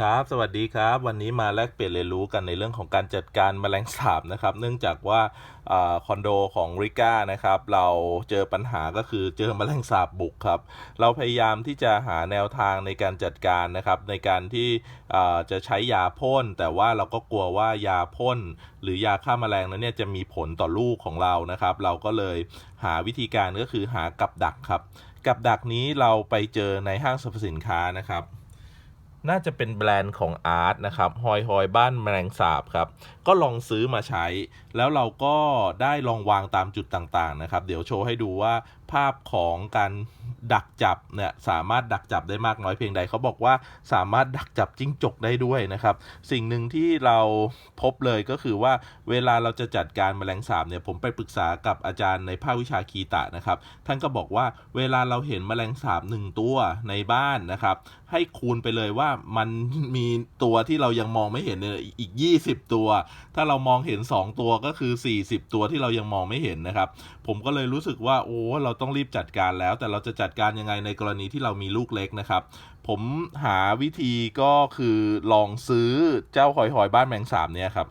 ครับ สวัสดีครับ วันนี้มาแลกเปลี่ยนเรียนรู้กันในเรื่องของการจัดการแมลงสาบนะครับ เนื่องจากว่าอคอนโดของริก้านะครับ เราเจอปัญหาก็คือเจอแมลงสาบบุกครับ เราพยายามที่จะหาแนวทางในการจัดการนะครับ ในการที่จะใช้ยาพ่น แต่ว่าเราก็กลัวว่ายาพ่น หรือยาฆ่าแมลงนั้นเนี่ยจะมีผลต่อลูกของเรานะครับ เราก็เลยหาวิธีการก็คือหากับดักครับ กับดักนี้เราไปเจอในห้างสรรพสินค้านะครับ น่าจะเป็นแบรนด์ของอาร์ตนะครับฮอยฮอยบ้านแมลงสาบครับ ก็ลองซื้อมาใช้ แล้วเราก็ได้ลองวางตามจุดต่างๆนะครับ เดี๋ยวโชว์ให้ดูว่าภาพของการ ดักจับเนี่ยสามารถดักจับได้มากน้อยเพียงใดเขาบอกว่าสามารถดักจับจิ้งจกได้ด้วยนะครับ สิ่งหนึ่งที่เราพบเลยก็คือว่าเวลาเราจะจัดการแมลงสาบเนี่ยผมไปปรึกษากับอาจารย์ในภาควิชาคีตะนะครับ ท่านก็บอกว่าเวลาเราเห็นแมลงสาบหนึ่งตัวในบ้านนะครับให้คูณไปเลยว่ามันมีตัวที่เรายังมองไม่เห็นเนี่ยอีก 20 ตัว ถ้าเรามองเห็น 2 ตัวก็คือ 40 ตัวที่เรายังมองไม่เห็นนะครับ ผมก็เลยรู้สึกว่าโอ้เราต้องรีบจัดการแล้ว แต่เราจะจัดการยังไงในกรณีที่เรามีลูกเล็กนะครับ ผมหาวิธีก็คือลองซื้อเจ้าหอยหอยบ้านแมงสามเนี่ยครับ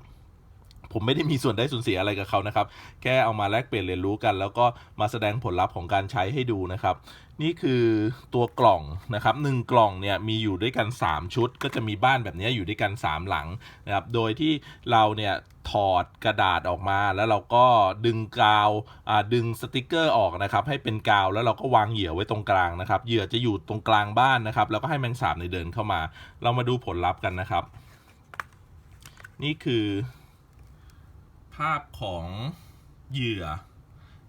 ผมไม่ได้มีส่วนได้ส่วนเสียอะไรกับเขานะครับ แค่เอามาแลกเปลี่ยนเรียนรู้กัน แล้วก็มาแสดงผลลัพธ์ของการใช้ให้ดูนะครับ นี่คือตัวกล่องนะครับหนึ่งกล่องเนี่ยมีอยู่ด้วยกัน 3 ชุด ก็จะมีบ้านแบบนี้อยู่ด้วยกัน 3 หลังนะครับโดยที่เราเนี่ยถอดกระดาษออกมาแล้วเราก็ดึงกาวอ่าดึงสติกเกอร์ออกนะครับให้เป็นกาวแล้วเราก็วางเหยื่อไว้ตรงกลางนะครับเหยื่อจะอยู่ตรงกลางบ้านนะครับแล้วก็ให้แมงสาบในยเดินเข้ามา เรามาดูผลลัพธ์กันนะครับ นี่คือ ภาพของเหยื่อ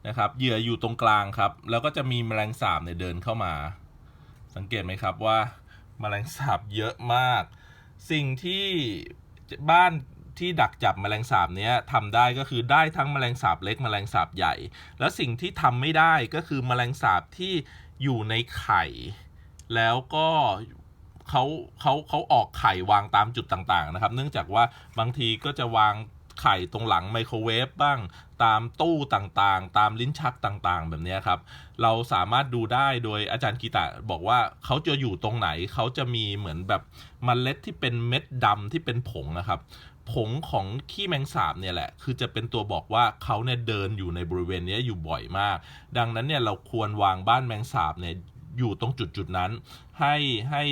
นะครับเหยื่ออยู่ตรงกลางครับ แล้วก็จะมีแมลงสาบเนี่ยเดินเข้ามา สังเกตไหมครับว่าแมลงสาบเยอะมาก สิ่งที่บ้านที่ดักจับแมลงสาบเนี้ยทำได้ก็คือได้ทั้งแมลงสาบเล็กแมลงสาบใหญ่ แล้วสิ่งที่ทำไม่ได้ก็คือแมลงสาบที่อยู่ในไข่ แล้วก็เขาเขาเขาออกไข่วางตามจุดต่างๆนะครับ เนื่องจากว่าบางทีก็จะวาง ไข่ตรงหลังไมโครเวฟบ้าง ตามตู้ต่างๆ ตามลิ้นชักต่างๆ แบบนี้ครับ เราสามารถดูได้โดยอาจารย์กีตะบอกว่าเขาจะอยู่ตรงไหนเขาจะมีเหมือนแบบมเมล็ดที่เป็นเม็ดดำที่เป็นผงนะครับผงของขี้แมงสาบเนี่ยแหละ คือจะเป็นตัวบอกว่าเขาเนี่ยเดินอยู่ในบริเวณนี้อยู่บ่อยมาก ดังนั้นเนี่ยเราควรวางบ้านแมงสาบเนี่ยอยู่ตรงจุดจุดๆนั้น ให้ให้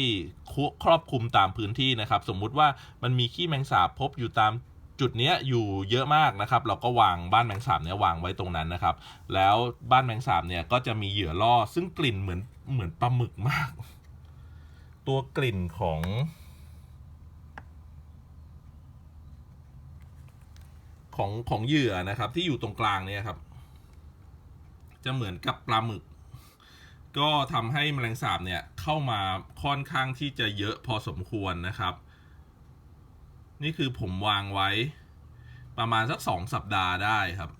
ครอบคลุมตามพื้นที่นะครับ สมมุติว่ามันมีขี้แมงสาบพบอยู่ตาม จุดเนี้ยอยู่เยอะมากนะครับ เราก็วางบ้านแมงสาบเนี่ยวางไว้ตรงนั้นนะครับ แล้วบ้านแมงสาบเนี่ยก็จะมีเหยื่อล่อ ซึ่งกลิ่นเหมือนเหมือนปลาหมึกมาก ตัวกลิ่นของของของเหยื่อนะครับ ที่อยู่ตรงกลางเนี่ยครับ จะเหมือนกับปลาหมึก ก็ทำให้แมลงสาบเนี่ยเข้ามาค่อนข้างที่จะเยอะพอสมควรนะครับ นี่คือผมวางไว้ประมาณสักสองสัปดาห์ได้ครับ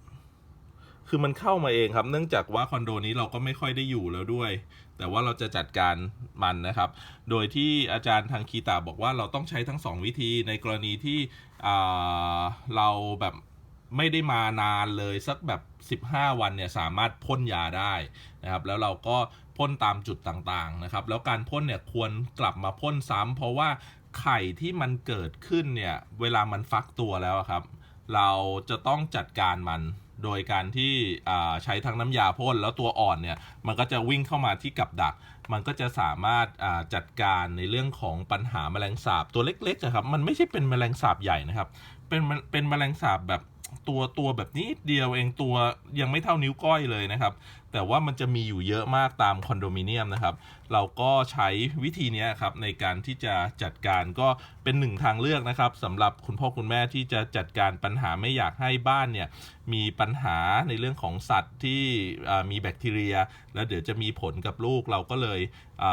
คือมันเข้ามาเองครับ เนื่องจากว่าคอนโดนี้เราก็ไม่ค่อยได้อยู่แล้วด้วย แต่ว่าเราจะจัดการมันนะครับ โดยที่อาจารย์ทางคีตาบอกว่าเราต้องใช้ทั้งสองวิธีในกรณีที่อ่าเราแบบไม่ได้มานานเลยสักแบบ 15 วันเนี่ยสามารถพ่นยาได้นะครับ แล้วเราก็พ่นตามจุดต่างๆนะครับ แล้วการพ่นเนี่ยควรกลับมาพ่นซ้ำเพราะว่า ไข่ที่มันเกิดขึ้นเนี่ยเวลามันฟักตัวแล้วครับ เราจะต้องจัดการมันโดยการที่ใช้ทั้งน้ำยาพ่นแล้วตัวอ่อนเนี่ยมันก็จะวิ่งเข้ามาที่กับดัก มันก็จะสามารถจัดการในเรื่องของปัญหาแมลงสาบตัวเล็กๆนะครับ มันไม่ใช่เป็นแมลงสาบใหญ่นะครับ เป็นมันเป็นแมลงสาบแบบตัวตัวแบบนี้เดียวเองตัวยังไม่เท่านิ้วก้อยเลยนะครับ แต่ว่ามันจะมีอยู่เยอะมากตามคอนโดมิเนียมนะครับ เราก็ใช้วิธีนี้ครับในการที่จะจัดการก็เป็นหนึ่งทางเลือกนะครับสำหรับคุณพ่อคุณแม่ที่จะจัดการปัญหาไม่อยากให้บ้านเนี่ยมีปัญหาในเรื่องของสัตว์ที่มีแบคทีเรีย แล้วเดี๋ยวจะมีผลกับลูกเราก็เลย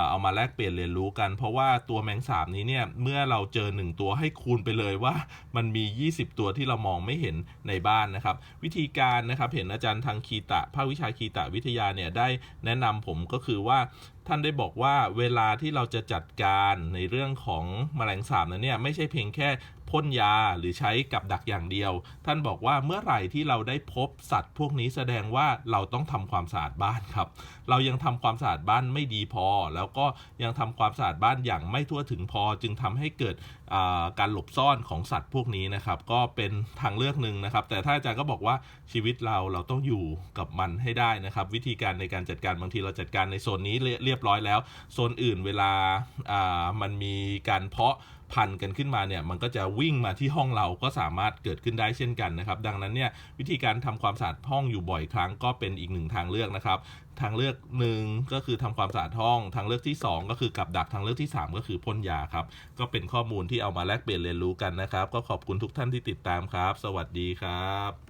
เอามาแลกเปลี่ยนเรียนรู้กัน เพราะว่าตัวแมงสาบนี้เนี่ยเมื่อเราเจอหนึ่งตัวให้คูณไปเลยว่ามันมี 20 ตัวที่เรามองไม่เห็นในบ้านนะครับ วิธีการนะครับเห็นอาจารย์ทางคีตะภาควิชาคีตะวิทยาเนี่ยได้แนะนำผมก็คือว่าท่านได้บอกว่าเวลาที่เราจะจัดการในเรื่องของแมลงสาบนั้นเนี่ยไม่ใช่เพียงแค่ พ่นยาหรือใช้กับดักอย่างเดียว ท่านบอกว่าเมื่อไหร่ที่เราได้พบสัตว์พวกนี้แสดงว่าเราต้องทำความสะอาดบ้านครับ เรายังทำความสะอาดบ้านไม่ดีพอ แล้วก็ยังทำความสะอาดบ้านอย่างไม่ทั่วถึงพอ จึงทำให้เกิดการหลบซ่อนของสัตว์พวกนี้นะครับ ก็เป็นทางเลือกหนึ่งนะครับ แต่ถ้าอาจารย์ก็บอกว่าชีวิตเราเราต้องอยู่กับมันให้ได้นะครับ วิธีการในการจัดการบางทีเราจัดการในโซนนี้เรียบร้อยแล้วโซนอื่นเวลาอ่ามันมีการเพาะ พันกันขึ้นมาเนี่ยมันก็จะวิ่งมาที่ห้องเราก็สามารถเกิดขึ้นได้เช่นกันนะครับ ดังนั้นเนี่ยวิธีการทำความสะอาดห้องอยู่บ่อยครั้งก็เป็นอีกหนึ่งทางเลือกนะครับ ทางเลือกหนึ่งก็คือทำความสะอาดห้อง ทางเลือกที่ 2 ก็คือกับดักทางเลือกที่ 3 ก็คือพ่นยาครับ ก็เป็นข้อมูลที่เอามาแลกเปลี่ยนเรียนรู้กันนะครับ ก็ขอบคุณทุกท่านที่ติดตามครับ สวัสดีครับ